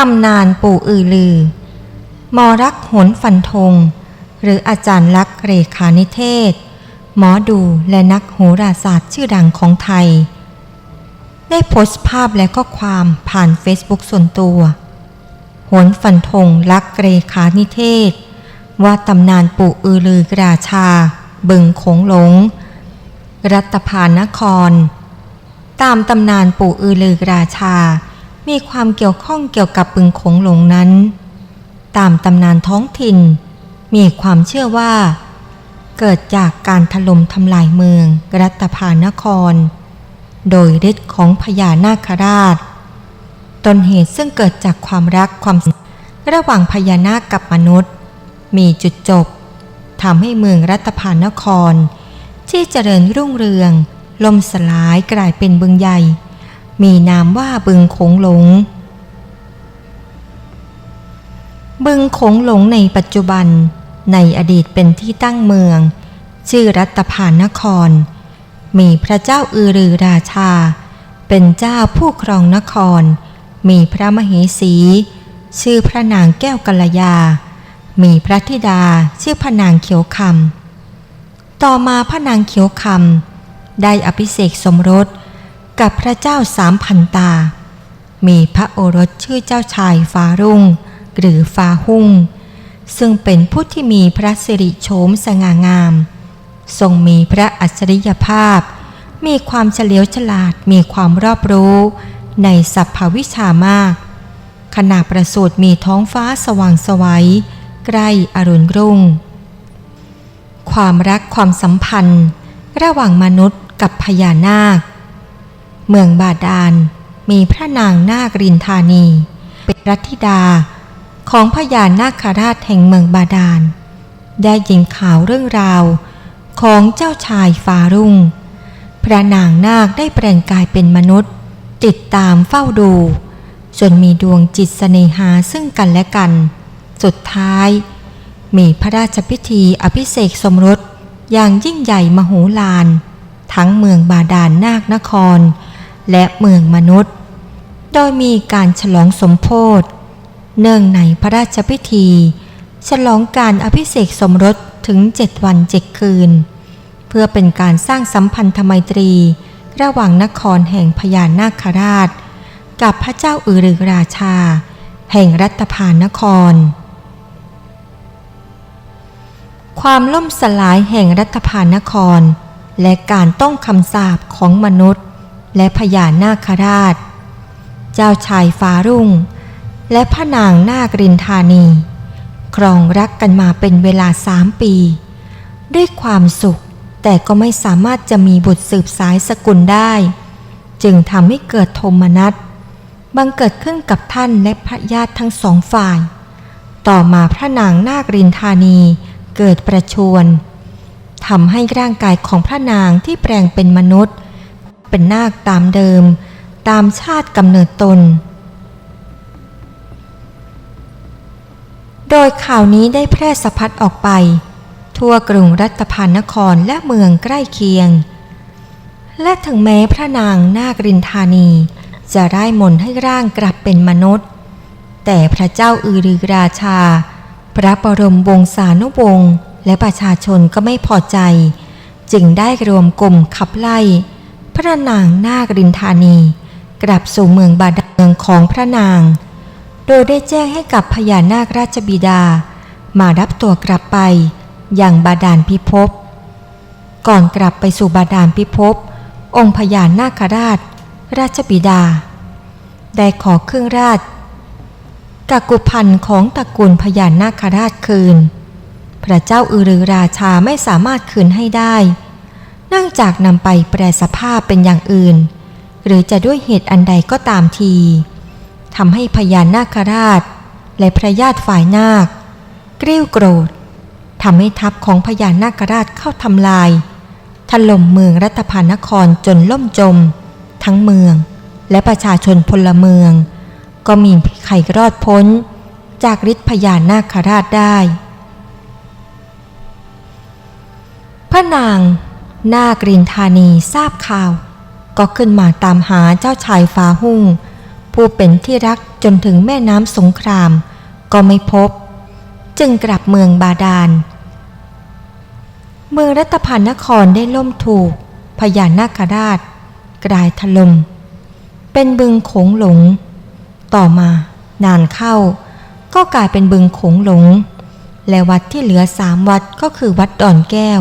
ตำนานปู่อือลือ มอรักหนฟันธง หรืออาจารย์ลักษ์เรขานิเทศ หมอดูและนักโหราศาสตร์ชื่อดังของไทย ได้โพสต์ภาพและข้อความผ่านเฟซบุ๊กส่วนตัวหนฟันธงลักษ์เรขานิเทศ ว่าตำนานปู่อือลือกราชา บึงโขงหลง รัตพานคร ตามตำนานปู่อือลือกราชา มีความเกี่ยวข้องเกี่ยวกับบึงโขงหลงนั้น ตามตำนานท้องถิ่น มีความเชื่อว่า เกิดจากการถล่มทำลายเมืองรัตพานคร โดยฤทธิ์ของพญานาคราช ต้นเหตุซึ่งเกิดจากความรักความระหว่างพญานาคกับมนุษย์ มีจุดจบทำให้เมืองรัตพานคร ที่เจริญรุ่งเรืองล่มสลายกลายเป็นบึงใหญ่ มีนามว่าบึงโขงหลง บึงโขงหลงในปัจจุบันในอดีตเป็นที่ตั้งเมือง ชื่อรัตพานคร มีพระเจ้าอือรือราชา เป็นเจ้าผู้ครองนคร มีพระมเหสี ชื่อพระนางแก้วกัลยา มีพระธิดาชื่อพระนางเขียวคำต่อมาพระนางเขียวคำได้อภิเษกสมรส กับพระเจ้าสามพันตา มีพระโอรสชื่อเจ้าชายฟ้ารุ่ง หรือฟ้าหุ่ง ซึ่งเป็นผู้ที่มีพระสิริโฉมสง่างาม ทรงมีพระอัจฉริยภาพ มีความเฉลียวฉลาดมีความรอบรู้ ในสัพพวิชามาก ขณะประสูติมีท้องฟ้าสว่างสวัยใกล้อรุณรุ่ง ความรักความสัมพันธ์ ระหว่างมนุษย์กับพญานาค เมืองบาดาล มีพระนางนาครินธานี เป็นรัตธิดาของพญานาคราชแห่งเมืองบาดาล ได้ยินข่าวเรื่องราวของเจ้าชายฟารุ่ง พระนางนาคได้แปลงกายเป็นมนุษย์ ติดตามเฝ้าดู จนมีดวงจิตเสนหาซึ่งกันและกัน สุดท้าย มีพระราชพิธีอภิเษกสมรสอย่างยิ่งใหญ่มโหฬารทั้งเมืองบาดาลนาคนคร และเมืองมนุษย์ โดยมีการฉลองสมโพธิเนื่องในพระราชพิธี ฉลองการอภิเษกสมรสถึงเจ็ดวันเจ็ดคืน เพื่อเป็นการสร้างสัมพันธไมตรี ระหว่างนครแห่งพญานาคราช กับพระเจ้าอือรือราชา แห่งรัตพานคร ความล่มสลายแห่งรัตพานคร และการต้องคำสาปของมนุษย์ และพญานาคราช เจ้าชายฟ้ารุ่ง และพระนางนาครินธานี ครองรักกันมาเป็นเวลาสามปี ด้วยความสุขแต่ก็ไม่สามารถจะมีบุตรสืบสายสกุลได้ จึงทำให้เกิดโทมนัสบังเกิดขึ้นกับท่านและพระญาติทั้งสองฝ่าย ต่อมาพระนางนาครินธานีเกิดประชวรทำให้ร่างกายของพระนางที่แปลงเป็นมนุษย์ เป็นนาคตามเดิม ตามชาติกำเนิดตน โดยข่าวนี้ได้แพร่สะพัดออกไป ทั่วกรุงรัตพานนครและเมืองใกล้เคียง และถึงแม้พระนางนาครินธานี จะได้มนต์ให้ร่างกลับเป็นมนุษย์ แต่พระเจ้าอือรือราชา พระบรมวงศานุวงศ์และประชาชนก็ไม่พอใจ จึงได้รวมกลุ่มขับไล่ พระนางนาครินธานี กลับสู่เมืองบาดาลเมืองของพระนาง โดยได้แจ้งให้กับพญานาคราชบิดา มารับตัวกลับไปอย่างบาดาลพิภพ ก่อนกลับไปสู่บาดาลพิภพ องค์พญานาคราช ราชบิดา ได้ขอเครื่องราชกกุพันธ์ของตระกูลพญานาคราชคืน พระเจ้าอือรือราชาไม่สามารถคืนให้ได้ เนื่องจากนำไปแปรสภาพเป็นอย่างอื่น หรือจะด้วยเหตุอันใดก็ตามทีทำให้พญานาคราช และพระญาติฝ่ายนาคกริ้วโกรธทำให้ทัพของพญานาคราชเข้าทำลายถล่มเมืองรัตพานครจนล่มจม ทั้งเมืองและประชาชนพลเมือง ก็มีใครรอดพ้น จากฤทธิพญานาคราชได้ พระนาง นาครินธานีทราบข่าว ก็ขึ้นมาตามหาเจ้าชายฟ้าหุ่ง ผู้เป็นที่รักจนถึงแม่น้ำสงคราม ก็ไม่พบ จึงกลับเมืองบาดาล เมืองรัตพานนครได้ล่มถูกพญานาคราช กลายถลม่มเป็นบึงโขงหลง ต่อมานานเข้า ก็กลายเป็นบึงโขงหลง และวัดที่เหลือสามวัดก็คือวัดดอนแก้ว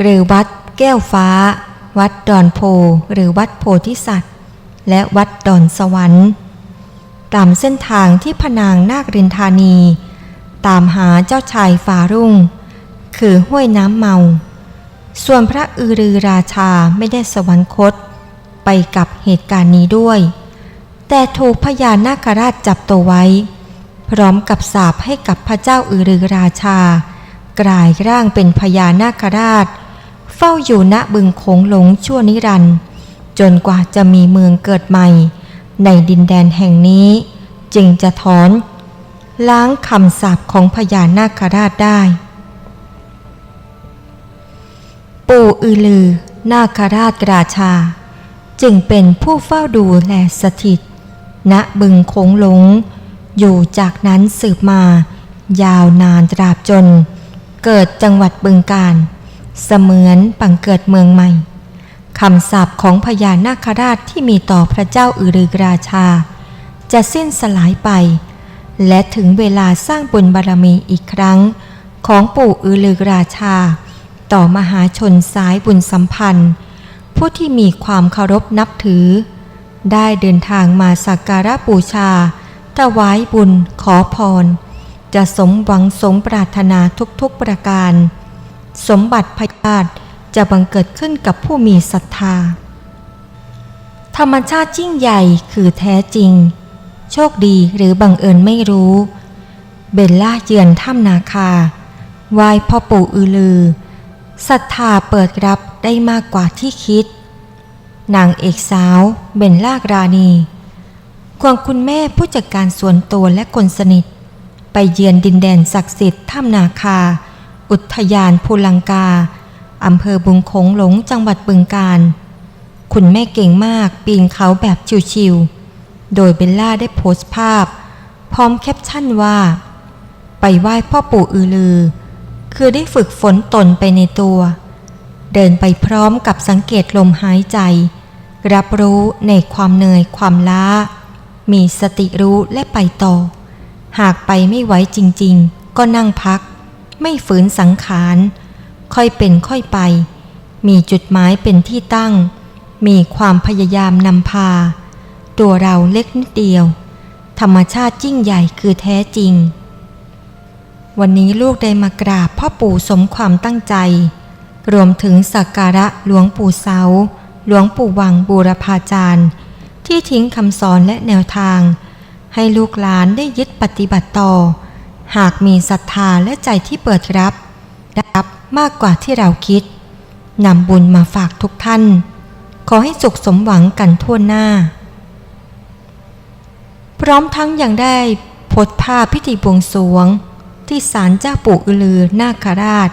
หรือวัด แก้วฟ้า วัดดอนโพหรือวัดโพธิสัตว์ และวัดดอนสวรรค์ตามเส้นทางที่พนางนาครินธานี ตามหาเจ้าชายฟารุ่ง คือห้วยน้ำเมา ส่วนพระอือรือราชาไม่ได้สวรรคต ไปกับเหตุการณ์นี้ด้วย แต่ถูกพญานาคราชจับตัวไว้ พร้อมกับสาปให้กับพระเจ้าอือรือราชา กลายร่างเป็นพญานาคราช เฝ้าอยู่ณบึงโขงหลงชั่วนิรันดร์จนกว่าจะมีเมืองเกิดใหม่ ในดินแดนแห่งนี้ จึงจะถอน ล้างคำสาปของพญานาคราชได้ ปู่อือลือ นาคราชราชา จึงเป็นผู้เฝ้าดูแลสถิต ณบึงโขงหลง อยู่จากนั้นสืบมา ยาวนานตราบจน เกิดจังหวัดบึงการ เสมือนปังเกิดเมืองใหม่คำสาปของพญานาคราชที่มีต่อพระเจ้าอือรือราชา จะสิ้นสลายไป และถึงเวลาสร้างบุญบารมีอีกครั้ง ของปู่อือรือราชา ต่อมหาชนสายบุญสัมพันธ์ ผู้ที่มีความเคารพนับถือ ได้เดินทางมาสักการะบูชาถวายบุญขอพร จะสมหวังสมปรารถนาทุกๆประการ สมบัติพยาธจะบังเกิดขึ้นกับผู้มีศรัทธา ธรรมชาติยิ่งใหญ่คือแท้จริง โชคดีหรือบังเอิญไม่รู้ เบลล่าเยือนถ้ำนาคาไหว้พ่อปู่อือลือศรัทธาเปิดรับได้มากกว่าที่คิด นางเอกสาวเบนลากราณีควงคุณแม่ผู้จัดการส่วนตัวและคนสนิท ไปเยือนดินแดนศักดิ์สิทธิ์ถ้ำนาคา อุทยานภูลังกา อำเภอบุงคงหลงจังหวัดบึงกาฬคุณแม่เก่งมากปีนเขาแบบชิวๆ โดยเบลล่าได้โพสต์ภาพ พร้อมแคปชั่นว่า ไปไหว้พ่อปู่อือลือ คือได้ฝึกฝนตนไปในตัว เดินไปพร้อมกับสังเกตลมหายใจ รับรู้ในความเหนื่อยความล้า มีสติรู้และไปต่อ หากไปไม่ไหวจริงๆ ก็นั่งพัก ไม่ฝืนสังขาร ค่อยเป็นค่อยไป มีจุดหมายเป็นที่ตั้ง มีความพยายามนำพา ตัวเราเล็กนิดเดียว ธรรมชาติยิ่งใหญ่คือแท้จริง วันนี้ลูกได้มากราบพ่อปู่สมความตั้งใจ รวมถึงสักการะหลวงปู่เสา หลวงปู่วังบูรพาจารย์ ที่ทิ้งคำสอนและแนวทาง ให้ลูกหลานได้ยึดปฏิบัติต่อ หากมีศรัทธาและใจที่เปิดรับ รับมากกว่าที่เราคิดนำบุญมาฝากทุกท่าน ขอให้สุขสมหวังกันทั่วหน้า พร้อมทั้งยังได้พสต์ภาพพิธีบวงสวง ที่ศาลเจ้าปู่อือลือนาคราช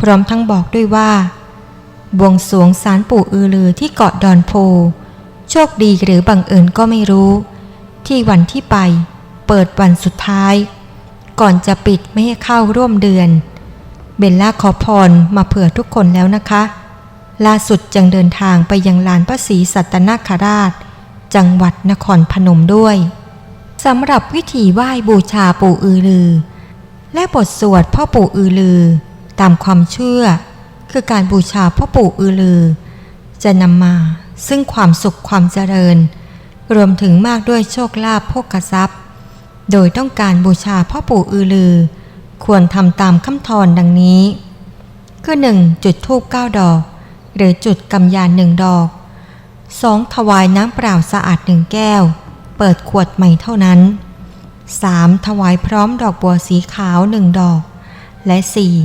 พร้อมทั้งบอกด้วยว่า บวงสวงศาลปู่อือลือที่เกาะดอนโพ โชคดีหรือบังเอิญก็ไม่รู้ ที่วันที่ไป เปิดวันสุดท้าย ก่อนจะปิดไม่ให้เข้าร่วมเดือน เบลล่าขอพรมาเผื่อทุกคนแล้วนะคะ ล่าสุดจังเดินทางไปยังลานพระศรีสัตนคราช จังหวัดนครพนมด้วยสำหรับวิธีไหว้บูชาปู่อือลือ และบทสวดพ่อปู่อือลือ ตามความเชื่อ คือการบูชาพ่อปู่อือลือ จะนำมาซึ่งความสุขความเจริญ รวมถึงมากด้วยโชคลาภโภกทรัพย์ โดยต้องการบูชาพ่อปู่อือลือ ควรทำตามคำทอนดังนี้ คือหนึ่งจุดทูบเก้าดอก หรือจุดกำยานหนึ่งดอก 2. ถวายน้ำเปล่าสะอาดหนึ่งแก้ว เปิดขวดใหม่เท่านั้น 3. ถวายพร้อมดอกบัวสีขาวหนึ่งดอก และ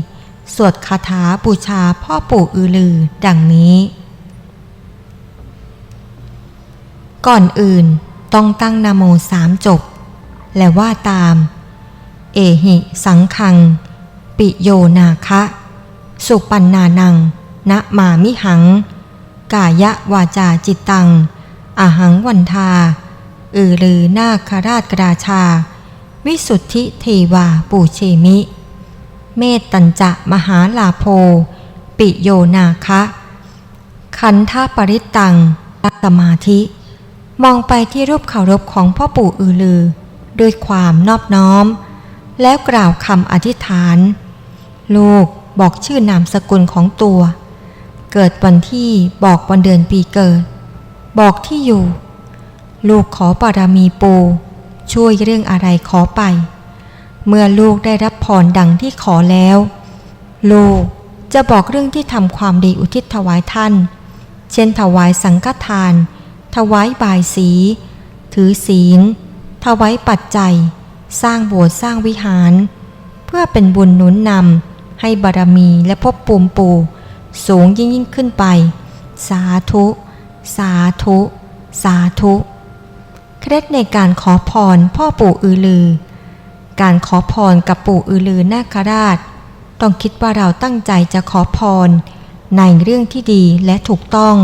4. สวดคาถาบูชาพ่อปู่อือลือ ดังนี้ ก่อนอื่นต้องตั้งนาโมสามจบ และว่าตาม เอหิสังคัง ปิโยนาคะ สุปันนานังณมามิหัง กายะวาจาจิตตังอหังวันทา อือลือนาคราชกราชา วิสุทธิเทวาปูเชมิ เมตตัญจะมหาลาโพ ปิโยนาคะ คันธาปริตตังตสมาธิ มองไปที่รูปเคารพของพ่อปู่อือลือ ด้วยความนอบน้อม แล้วกล่าวคำอธิษฐาน ลูกบอกชื่อนามสกุลของตัว เกิดวันที่บอกวันเดือนปีเกิด บอกที่อยู่ ลูกขอบารมีปูช่วยเรื่องอะไรขอไป เมื่อลูกได้รับพรดังที่ขอแล้ว ลูกจะบอกเรื่องที่ทำความดีอุทิศถวายท่าน เช่นถวายสังฆทาน ถวายบายสี ถือศีล ถวายปัจจัย สร้างโบสถ์สร้างวิหาร เพื่อเป็นบุญหนุนนำให้บารมีและภพปูมปู สูงยิ่งยิ่งขึ้นไป สาธุ สาธุ สาธุเคล็ดในการขอพรพ่อปู่อือลือ การขอพรกับปู่อือลือนาคราช ต้องคิดว่าเราตั้งใจจะขอพร ในเรื่องที่ดีและถูกต้อง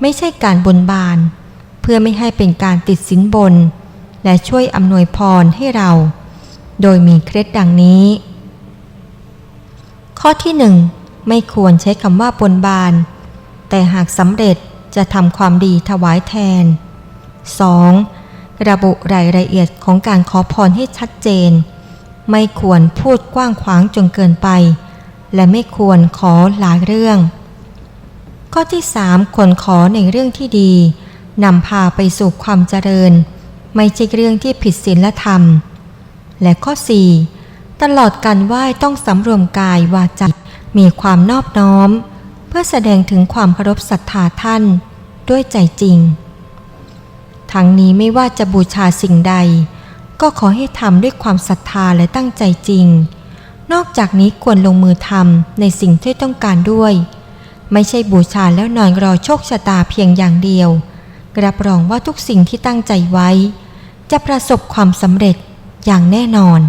ไม่ใช่การบนบาน เพื่อไม่ให้เป็นการติดสินบน และช่วยอำนวยพรให้เรา โดยมีเคล็ดดังนี้ ข้อที่หนึ่งไม่ควรใช้คำว่าบนบาน แต่หากสำเร็จจะทำความดีถวายแทน 2. ระบุรายละเอียดของการขอพรให้ชัดเจน ไม่ควรพูดกว้างขวางจนเกินไป และไม่ควรขอหลายเรื่อง ข้อที่ 3 ควรขอในเรื่องที่ดีนำพาไปสู่ความเจริญ ไม่ใช่เรื่องที่ผิดศีลธรรม และข้อ 4 ตลอดการไหว้ต้องสำรวมกายวาจามีความนอบน้อม เพื่อแสดงถึงความเคารพศรัทธาท่านด้วยใจจริง ทั้งนี้ไม่ว่าจะบูชาสิ่งใด ก็ขอให้ทำด้วยความศรัทธาและตั้งใจจริง นอกจากนี้ควรลงมือทำในสิ่งที่ต้องการด้วย ไม่ใช่บูชาแล้วนอนรอโชคชะตาเพียงอย่างเดียวรับรองว่าทุกสิ่งที่ตั้งใจไว้ จะประสบความสำเร็จอย่างแน่นอน